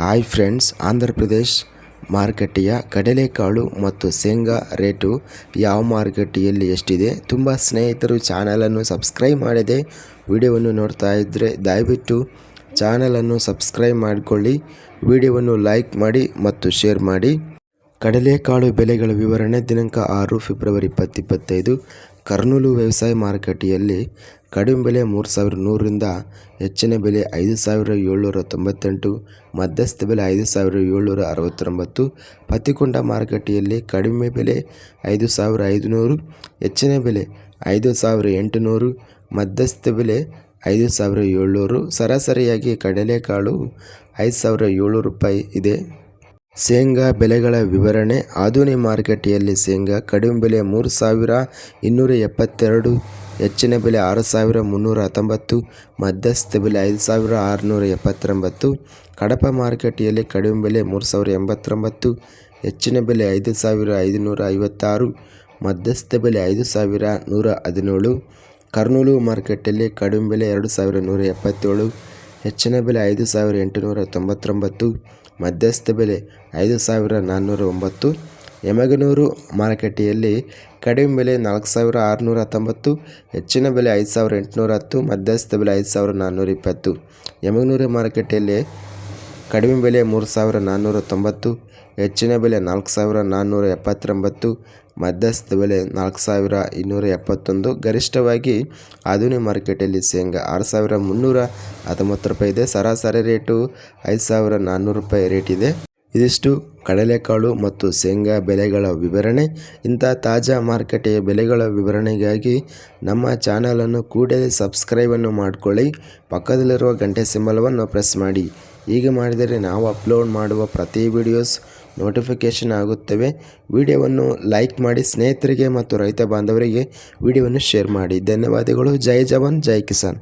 Hi friends, Andhra Pradesh ಮಾರುಕಟ್ಟೆಯ ಕಡಲೆಕಾಳು ಮತ್ತು ಶೇಂಗಾ ರೇಟು ಯಾವ ಮಾರುಕಟ್ಟೆಯಲ್ಲಿ ಎಷ್ಟಿದೆ? ತುಂಬ ಸ್ನೇಹಿತರು ಚಾನಲನ್ನು ಸಬ್ಸ್ಕ್ರೈಬ್ ಮಾಡಿದೆ ವಿಡಿಯೋವನ್ನು ನೋಡ್ತಾ ಇದ್ದರೆ ದಯವಿಟ್ಟು ಚಾನಲನ್ನು ಸಬ್ಸ್ಕ್ರೈಬ್ ಮಾಡಿಕೊಳ್ಳಿ, ವಿಡಿಯೋವನ್ನು ಲೈಕ್ ಮಾಡಿ ಮತ್ತು ಶೇರ್ ಮಾಡಿ. ಕಡಲೆಕಾಳು ಬೆಲೆಗಳ ವಿವರಣೆ ದಿನಾಂಕ ಆರು ಫೆಬ್ರವರಿ ಇಪ್ಪತ್ತಿಪ್ಪತ್ತೈದು ಕರ್ನೂಲು ವ್ಯವಸಾಯ ಮಾರುಕಟ್ಟೆಯಲ್ಲಿ ಕಡಿಮೆ ಬೆಲೆ ಮೂರು ಸಾವಿರದ ನೂರರಿಂದ ಹೆಚ್ಚಿನ ಬೆಲೆ ಐದು ಸಾವಿರ ಏಳ್ನೂರ ತೊಂಬತ್ತೆಂಟು, ಮಧ್ಯಸ್ಥ ಬೆಲೆ ಐದು ಸಾವಿರ ಏಳ್ನೂರ ಅರವತ್ತೊಂಬತ್ತು, ಪತ್ತಿಕೊಂಡ ಮಾರುಕಟ್ಟೆಯಲ್ಲಿ ಕಡಿಮೆ ಬೆಲೆ ಐದು ಸಾವಿರ ಐದುನೂರು, ಹೆಚ್ಚಿನ ಬೆಲೆ ಐದು ಸಾವಿರ ಎಂಟುನೂರು, ಮಧ್ಯಸ್ಥ ಬೆಲೆ ಐದು ಸಾವಿರ ಏಳ್ನೂರು, ಸರಾಸರಿಯಾಗಿ ಕಡಲೆಕಾಳು ಐದು ಸಾವಿರ ಏಳ್ನೂರು ರೂಪಾಯಿ ಇದೆ. ಶೇಂಗಾ ಬೆಲೆಗಳ ವಿವರಣೆ. ಆಧುನಿ ಮಾರುಕಟ್ಟೆಯಲ್ಲಿ ಶೇಂಗಾ ಕಡಿಮೆ ಬೆಲೆ ಮೂರು ಸಾವಿರ ಇನ್ನೂರ ಎಪ್ಪತ್ತೆರಡು, ಹೆಚ್ಚಿನ ಬೆಲೆ ಆರು ಸಾವಿರ ಮುನ್ನೂರ ಹತ್ತೊಂಬತ್ತು, ಮಧ್ಯಸ್ಥ ಬೆಲೆ ಐದು ಸಾವಿರ ಆರುನೂರ ಎಪ್ಪತ್ತೊಂಬತ್ತು, ಕಡಪ ಮಾರುಕಟ್ಟೆಯಲ್ಲಿ ಕಡಿಮೆ ಬೆಲೆ ಮೂರು ಸಾವಿರ ಎಂಬತ್ತೊಂಬತ್ತು, ಹೆಚ್ಚಿನ ಬೆಲೆ ಐದು ಸಾವಿರ ಐದುನೂರ ಐವತ್ತಾರು, ಮಧ್ಯಸ್ಥ ಬೆಲೆ ಐದು ಸಾವಿರ ನೂರ ಹದಿನೇಳು, ಕರ್ನೂಲು ಮಾರುಕಟ್ಟೆಯಲ್ಲಿ ಕಡಿಮೆ ಬೆಲೆ ಎರಡು ಸಾವಿರ ನೂರ ಎಪ್ಪತ್ತೇಳು ಹೆಚ್ಚಿನ ಬೆಲೆ ಐದು ಸಾವಿರ ಎಂಟುನೂರ ತೊಂಬತ್ತೊಂಬತ್ತು, ಮಧ್ಯಸ್ಥ ಬೆಲೆ ಐದು ಸಾವಿರ ನಾನ್ನೂರ ಒಂಬತ್ತು, ಯಮಗನೂರು ಮಾರುಕಟ್ಟೆಯಲ್ಲಿ ಕಡಿಮೆ ಬೆಲೆ ನಾಲ್ಕು ಸಾವಿರ ಆರುನೂರ ಹತ್ತೊಂಬತ್ತು, ಹೆಚ್ಚಿನ ಬೆಲೆ ಐದು ಸಾವಿರ ಎಂಟುನೂರ ಹತ್ತು, ಮಧ್ಯಸ್ಥ ಬೆಲೆ ಐದು ಸಾವಿರ ನಾನ್ನೂರ ಇಪ್ಪತ್ತು. ಯಮಗನೂರು ಮಾರುಕಟ್ಟೆಯಲ್ಲಿ ಕಡಿಮೆ ಬೆಲೆ ಮೂರು ಸಾವಿರ ನಾನ್ನೂರ ತೊಂಬತ್ತು ಹೆಚ್ಚಿನ ಬೆಲೆ ನಾಲ್ಕು ಸಾವಿರ ನಾನ್ನೂರ ಎಪ್ಪತ್ತೊಂಬತ್ತು ಮಧ್ಯಸ್ಥ ಬೆಲೆ ನಾಲ್ಕು ಸಾವಿರ ಇನ್ನೂರ ಎಪ್ಪತ್ತೊಂದು ಗರಿಷ್ಠವಾಗಿ ಆಧುನಿಕ ಮಾರ್ಕೆಟಲ್ಲಿ ಶೇಂಗಾ ಆರು ಸಾವಿರ ಮುನ್ನೂರ ಹತ್ತೊಂಬತ್ತು ರೂಪಾಯಿ ಇದೆ. ಸರಾಸರಿ ರೇಟು ಐದು ಸಾವಿರ ನಾನ್ನೂರು ರೂಪಾಯಿ ರೇಟ್ ಇದೆ. ಇದಿಷ್ಟು ಕಡಲೆಕಾಳು ಮತ್ತು ಶೇಂಗಾ ಬೆಲೆಗಳ ವಿವರಣೆ. ಇಂಥ ತಾಜಾ ಮಾರುಕಟ್ಟೆಯ ಬೆಲೆಗಳ ವಿವರಣೆಗಾಗಿ ನಮ್ಮ ಚಾನಲನ್ನು ಕೂಡಲೇ ಸಬ್ಸ್ಕ್ರೈಬನ್ನು ಮಾಡಿಕೊಳ್ಳಿ. ಪಕ್ಕದಲ್ಲಿರುವ ಗಂಟೆ ಸಿಂಬಲವನ್ನು ಪ್ರೆಸ್ ಮಾಡಿ. ಹೀಗೆ ಮಾಡಿದರೆ ನಾವು ಅಪ್ಲೋಡ್ ಮಾಡುವ ಪ್ರತಿ ವಿಡಿಯೋಸ್ ನೋಟಿಫಿಕೇಷನ್ ಆಗುತ್ತವೆ. ವಿಡಿಯೋವನ್ನು ಲೈಕ್ ಮಾಡಿ ಸ್ನೇಹಿತರಿಗೆ ಮತ್ತು ರೈತ ಬಾಂಧವರಿಗೆ ವಿಡಿಯೋವನ್ನು ಶೇರ್ ಮಾಡಿ. ಧನ್ಯವಾದಗಳು. ಜೈ ಜವಾನ್, ಜೈ ಕಿಸಾನ್.